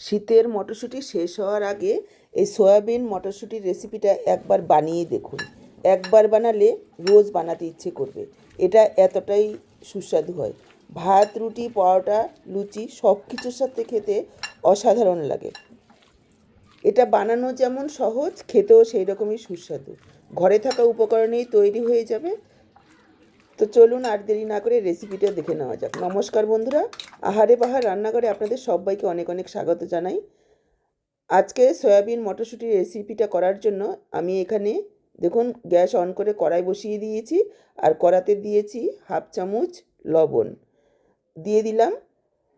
শীতের মটরশুঁটি শেষ হওয়ার আগে এই সয়াবিন মটরশুঁটির রেসিপিটা একবার বানিয়ে দেখুন। একবার বানালে রোজ বানাতে ইচ্ছে করবে। এটা এতটাই সুস্বাদু হয়। ভাত, রুটি, পরোটা, লুচি সব কিছুর সাথে খেতে অসাধারণ লাগে। এটা বানানো যেমন সহজ, খেতেও সেই রকমই সুস্বাদু। ঘরে থাকা উপকরণেই তৈরি হয়ে যাবে তো চলুন আর দেরি না করে রেসিপিটা দেখে নেওয়া যাক। নমস্কার বন্ধুরা, আহারে বাহার রান্নাঘরে আপনাদের সবাইকে অনেক অনেক স্বাগত জানাই। আজকে সয়াবিন মটরশুঁটির রেসিপিটা করার জন্য আমি এখানে দেখুন গ্যাস অন করে কড়াই বসিয়ে দিয়েছি আর কড়াতে দিয়েছি হাফ চামচ লবণ। দিয়ে দিলাম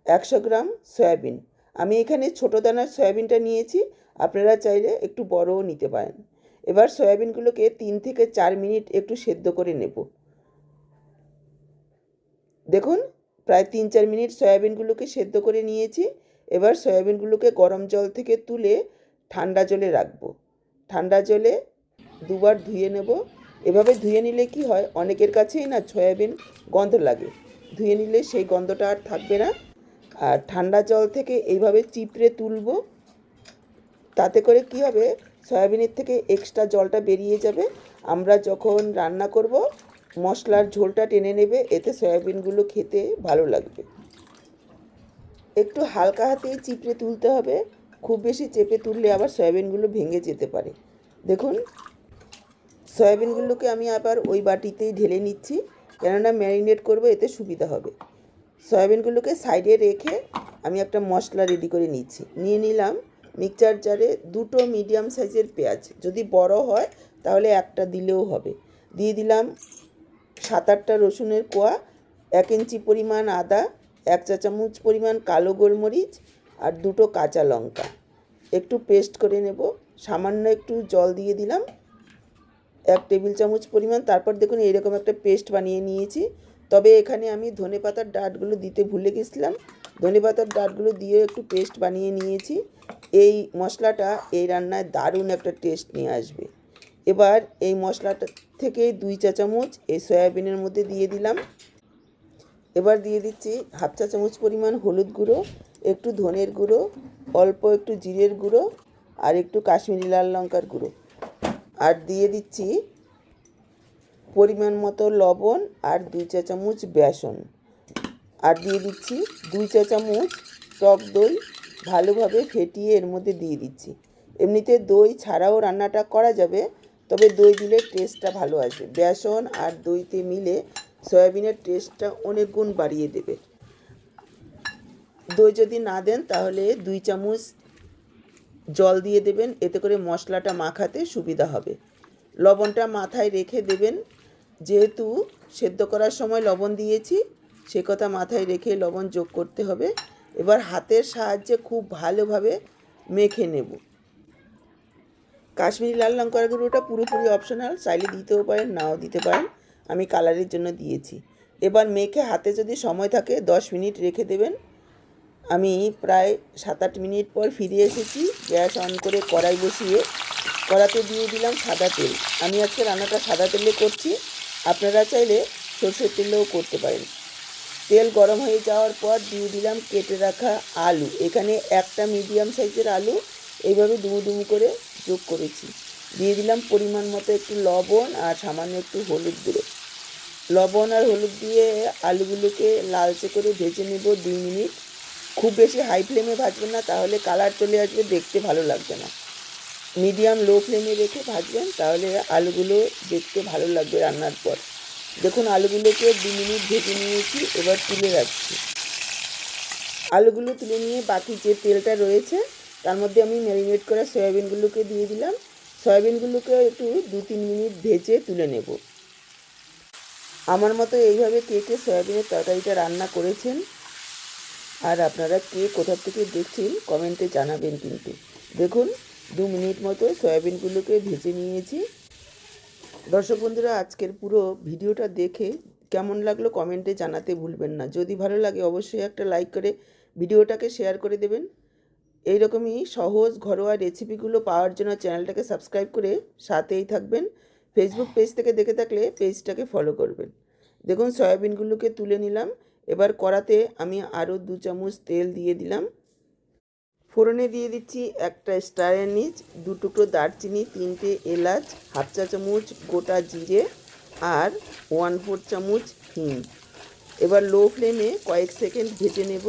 একশো গ্রাম সয়াবিন। আমি এখানে ছোটো দানার সয়াবিনটা নিয়েছি, আপনারা চাইলে একটু বড়ও নিতে পারেন। এবার সয়াবিনগুলোকে তিন থেকে চার মিনিট একটু সেদ্ধ করে নেব। দেখুন, প্রায় তিন চার মিনিট সয়াবিনগুলোকে সেদ্ধ করে নিয়েছি। এবার সয়াবিনগুলোকে গরম জল থেকে তুলে ঠান্ডা জলে রাখব। ঠান্ডা জলে দুবার ধুয়ে নেব। এভাবে ধুয়ে নিলে কি হয়, অনেকের কাছেই না সয়াবিন গন্ধ লাগে। ধুয়ে নিলে সেই গন্ধটা আর থাকবে না। আর ঠান্ডা জল থেকে এইভাবে চিপড়ে তুলব। তাতে করে কি হবে, সয়াবিনের থেকে এক্সট্রা জলটা বেরিয়ে যাবে। আমরা যখন রান্না করব মশলার ঝোলটা টেনে নেবে, এতে সয়াবিনগুলো খেতে ভালো লাগবে। একটু হালকা হাতেই চিপড়ে তুলতে হবে, খুব বেশি চেপে তুললে আবার সয়াবিনগুলো ভেঙে যেতে পারে। দেখুন, সয়াবিনগুলোকে আমি আবার ওই বাটিতেই ঢেলে নিচ্ছি, কেননা ম্যারিনেট করব, এতে সুবিধা হবে। সয়াবিনগুলোকে সাইডে রেখে আমি একটা মশলা রেডি করে নিচ্ছি। নিয়ে নিলাম মিক্সচার জারে দুটো মিডিয়াম সাইজের পেঁয়াজ। যদি বড় হয়, তাহলে একটা দিলেও হবে। দিয়ে দিলাম সাত আটটা রসুনের কোয়া, এক ইঞ্চি পরিমাণ আদা, এক চা চামচ পরিমাণ কালো গোলমরিচ আর দুটো কাঁচা লঙ্কা। একটু পেস্ট করে নেব। সামান্য একটু জল দিয়ে দিলাম। এক টেবিল চামচ পরিমাণ। তারপর দেখুন এরকম একটা পেস্ট বানিয়ে নিয়েছি। তবে এখানে আমি ধনে পাতার ডাঁটগুলো দিতে ভুলে গেছিলাম। ধনে পাতার ডাঁটগুলো দিয়ে একটু পেস্ট বানিয়ে নিয়েছি। এই মশলাটা এই রান্নায় দারুণ একটা টেস্ট নিয়ে আসবে। এবার এই মশলাটা থেকে দুই চা চামচ এই সয়াবিনের মধ্যে দিয়ে দিলাম। এবার দিয়ে দিচ্ছি হাফ চা চামচ পরিমাণ হলুদ গুঁড়ো, একটু ধনের গুঁড়ো, অল্প একটু জিরের গুঁড়ো আর একটু কাশ্মীরি লাল লঙ্কার গুঁড়ো। আর দিয়ে দিচ্ছি পরিমাণ মতো লবণ আর দুই চা চামচ বেসন। আর দিয়ে দিচ্ছি দুই চা চামচ টক দই ভালোভাবে ফেটিয়ে এর মধ্যে দিয়ে দিচ্ছি। এমনিতে দই ছাড়াও রান্নাটা করা যাবে তবে দই দিলে টেস্টটা ভালো আসবে বেসন আর দইতে মিলে সয়াবিনের টেস্টটা অনেক গুণ বাড়িয়ে দেবে। দই যদি না দেন, তাহলে দুই চামচ জল দিয়ে দেবেন, এতে করে মশলাটা মাখাতে সুবিধা হবে। লবণটা মাথায় রেখে দেবেন। যেহেতু সেদ্ধ করার সময় লবণ দিয়েছি, সে কথা মাথায় রেখে লবণ যোগ করতে হবে। এবার হাতের সাহায্যে খুব ভালোভাবে মেখে নেব। কাশ্মীরি লাল লঙ্কার গুঁড়োটা পুরোপুরি অপশনাল চাইলে দিতেও পারেন, নাও দিতে পারেন। আমি কালারের জন্য দিয়েছি। এবার মেখে হাতে যদি সময় থাকে, দশ মিনিট রেখে দেবেন। আমি প্রায় সাত আট মিনিট পর ফিরে এসেছি। গ্যাস অন করে কড়াই বসিয়ে কড়াতে দিয়ে দিলাম সাদা তেল। আমি আজকে রান্নাটা সাদা তেলে করছি। আপনারা চাইলে সরষের তেলেও করতে পারেন। তেল গরম হয়ে যাওয়ার পর দিয়ে দিলাম কেটে রাখা আলু। এখানে একটা মিডিয়াম সাইজের আলু এইভাবে ডুমু ডুমু করে যোগ করেছি। দিয়ে দিলাম পরিমাণ মতো একটু লবণ আর সামান্য একটু হলুদ গুঁড়ো। লবণ আর হলুদ দিয়ে আলুগুলোকে লালচে করে ভেজে নেব দুই মিনিট। খুব বেশি হাই ফ্লেমে ভাজবেন না, তাহলে কালার চলে আসবে, দেখতে ভালো লাগবে না। মিডিয়াম লো ফ্লেমে রেখে ভাজবেন, তাহলে আলুগুলো দেখতে ভালো লাগবে রান্নার পর। দেখুন, আলুগুলোকে দু মিনিট ভেজে নিয়েছি, এবার তুলে রাখছি। আলুগুলো তুলে নিয়ে বাকি যে তেলটা রয়েছে তার মধ্যে আমি ম্যারিনেট করা সয়াবিনগুলোকে দিয়ে দিলাম। সয়াবিনগুলোকে একটু দু তিন মিনিট ভেজে তুলে নেব। আমার মতো এইভাবে কে কে সয়াবিনের তরকারিটা রান্না করেছেন আর আপনারা কে কোথা থেকে দেখছেন কমেন্টে জানাবেন কিন্তু। দেখুন, দু মিনিট মতো সয়াবিনগুলোকে ভেজে নিয়েছি। দর্শক বন্ধুরা, আজকের পুরো ভিডিওটা দেখে কেমন লাগল কমেন্টে জানাতে ভুলবেন না। যদি ভালো লাগে, অবশ্যই একটা লাইক করে ভিডিওটাকে শেয়ার করে দেবেন। এইরকমই সহজ ঘরোয়া রেসিপিগুলো পাওয়ার জন্য চ্যানেলটাকে সাবস্ক্রাইব করে সাথেই থাকবেন। ফেসবুক পেজ থেকে দেখে থাকলে পেজটাকে ফলো করবেন। দেখুন, সয়াবিনগুলোকে তুলে নিলাম। এবার কড়াতে আমি আরও দু চামচ তেল দিয়ে দিলাম। ফোড়নে দিয়ে দিচ্ছি একটা স্টার নিচ দু টুকরো দারচিনি, তিনটে এলাচ, হাফ চা চামচ গোটা জিরে আর ওয়ান ফোর চামচ হিং। এবার লো ফ্লেমে কয়েক সেকেন্ড ভেজে নেব।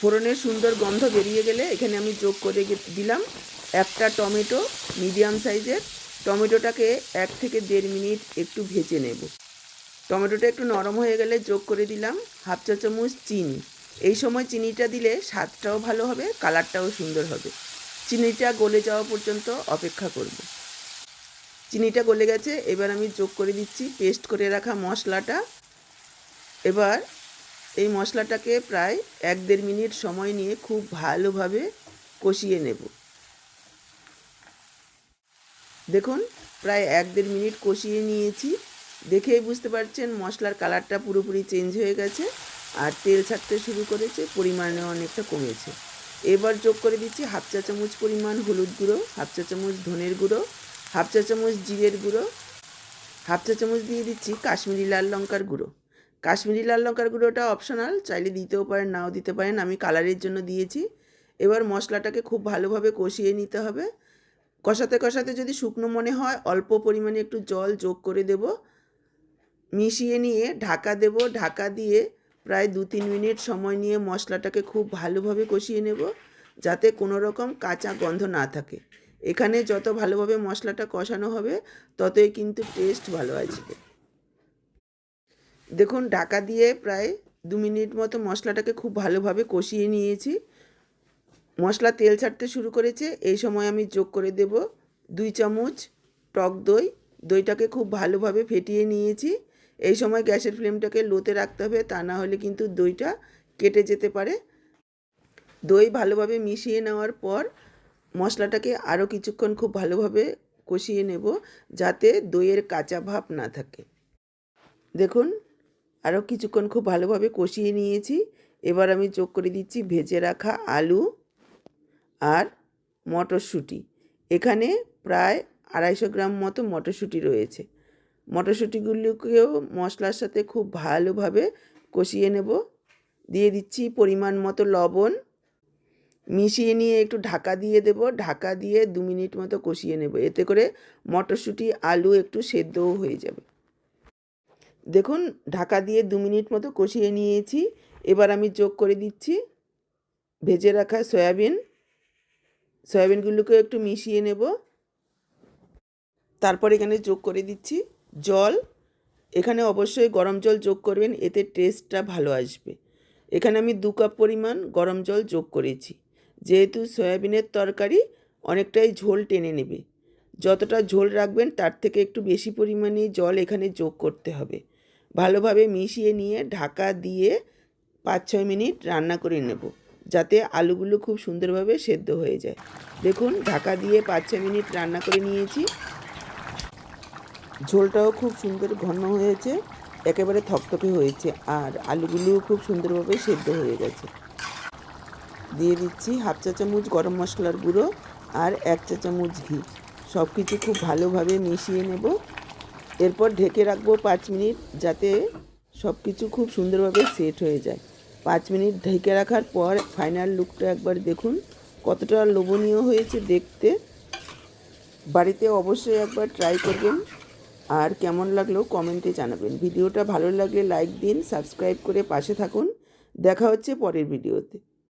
ফোড়নের সুন্দর গন্ধ বেরিয়ে গেলে এখানে আমি যোগ করে দিলাম একটা টমেটো, মিডিয়াম সাইজের। টমেটোটাকে এক থেকে দেড় মিনিট একটু ভেজে নেব। টমেটোটা একটু নরম হয়ে গেলে যোগ করে দিলাম হাফ চা চামচ চিনি। এই সময় চিনিটা দিলে স্বাদটাও ভালো হবে, কালারটাও সুন্দর হবে। চিনিটা গলে যাওয়া পর্যন্ত অপেক্ষা করব। চিনিটা গলে গেছে, এবার আমি যোগ করে দিচ্ছি পেস্ট করে রাখা মশলাটা। এবার এই মশলাটাকে প্রায় এক দেড় মিনিট সময় নিয়ে খুব ভালোভাবে কষিয়ে নেব। দেখুন, প্রায় এক দেড় মিনিট কষিয়ে নিয়েছি। দেখেই বুঝতে পারছেন, মশলার কালারটা পুরোপুরি চেঞ্জ হয়ে গেছে আর তেল ছাড়তে শুরু করেছে, পরিমাণে অনেকটা কমেছে। এবার যোগ করে দিচ্ছি হাফ চা চামচ পরিমাণ হলুদ গুঁড়ো, হাফ চা চামচ ধনের গুঁড়ো, হাফ চা চামচ জিরের গুঁড়ো, হাফ চা চামচ দিয়ে দিচ্ছি কাশ্মীরি লাল লঙ্কার গুঁড়ো। কাশ্মীরি লাল লঙ্কার গুঁড়োটা অপশনাল চাইলে দিতেও পারেন, নাও দিতে পারেন। আমি কালারের জন্য দিয়েছি। এবার মশলাটাকে খুব ভালোভাবে কষিয়ে নিতে হবে। কষাতে কষাতে যদি শুকনো মনে হয়, অল্প পরিমাণে একটু জল যোগ করে দেব। মিশিয়ে নিয়ে ঢাকা দেব। ঢাকা দিয়ে প্রায় দু তিন মিনিট সময় নিয়ে মশলাটাকে খুব ভালোভাবে কষিয়ে নেব, যাতে কোনো রকম কাঁচা গন্ধ না থাকে। এখানে যত ভালোভাবে মশলাটা কষানো হবে, ততই কিন্তু টেস্ট ভালো আসবে। দেখুন, ঢাকা দিয়ে প্রায় দু মিনিট মতো মশলাটাকে খুব ভালোভাবে কষিয়ে নিয়েছি। মশলা তেল ছাড়তে শুরু করেছে। এই সময় আমি যোগ করে দেব দুই চামচ টক দই। দইটাকে খুব ভালোভাবে ফেটিয়ে নিয়েছি। এই সময় গ্যাসের ফ্লেমটাকে লোতে রাখতে হবে, তা না হলে কিন্তু দইটা কেটে যেতে পারে। দই ভালোভাবে মিশিয়ে নেওয়ার পর মশলাটাকে আরও কিছুক্ষণ খুব ভালোভাবে কষিয়ে নেব, যাতে দইয়ের কাঁচা ভাব না থাকে। দেখুন আরও কিছুক্ষণ খুব ভালোভাবে কষিয়ে নিয়েছি। এবার আমি যোগ করে দিচ্ছি ভেজে রাখা আলু আর মটরশুঁটি। এখানে প্রায় আড়াইশো গ্রাম মতো মটরশুঁটি রয়েছে। মটরশুঁটিগুলোকেও মশলার সাথে খুব ভালোভাবে কষিয়ে নেব। দিয়ে দিচ্ছি পরিমাণ মতো লবণ। মিশিয়ে নিয়ে একটু ঢাকা দিয়ে দেব। ঢাকা দিয়ে দু মিনিট মতো কষিয়ে নেব। এতে করে মটরশুঁটি, আলু একটু সেদ্ধও হয়ে যাবে। দেখুন, ঢাকা দিয়ে দু মিনিট মতো কষিয়ে নিয়েছি। এবার আমি যোগ করে দিচ্ছি। ভেজে রাখা সয়াবিন। সয়াবিনগুলোকে একটু মিশিয়ে নেব। তারপর এখানে যোগ করে দিচ্ছি জল। এখানে অবশ্যই গরম জল যোগ করবেন, এতে টেস্টটা ভালো আসবে। এখানে আমি দু কাপ পরিমাণ গরম জল যোগ করেছি। যেহেতু সয়াবিনের তরকারি অনেকটাই ঝোল টেনে নেবে। যতটা ঝোল রাখবেন, তার থেকে একটু বেশি পরিমাণে জল এখানে যোগ করতে হবে। ভালোভাবে মিশিয়ে নিয়ে ঢাকা দিয়ে পাঁচ ছয় মিনিট রান্না করে নেব, যাতে আলুগুলো খুব সুন্দরভাবে সেদ্ধ হয়ে যায়। দেখুন, ঢাকা দিয়ে পাঁচ ছয় মিনিট রান্না করে নিয়েছি। ঝোলটাও খুব সুন্দর ঘন হয়েছে, একেবারে থকথকে হয়েছে, আর আলুগুলোও খুব সুন্দরভাবে সেদ্ধ হয়ে গেছে। দিয়ে দিচ্ছি হাফ চা চামচ গরম মশলার গুঁড়ো আর এক চা চামচ ঘি। সব কিছু খুব ভালোভাবে মিশিয়ে নেব। এরপর ঢেকে রাখব পাঁচ মিনিট যাতে সব কিছু খুব সুন্দরভাবে সেট হয়ে যায়। পাঁচ মিনিট ঢেকে রাখার পর ফাইনাল লুকটা একবার দেখুন, কতটা লোভনীয় হয়েছে দেখতে। বাড়িতে অবশ্যই একবার ট্রাই করবেন। আর কেমন লাগল কমেন্টে জানাবেন। ভিডিওটা ভালো লাগলে লাইক দিন সাবস্ক্রাইব করে পাশে থাকুন। দেখা হচ্ছে পরের ভিডিওতে।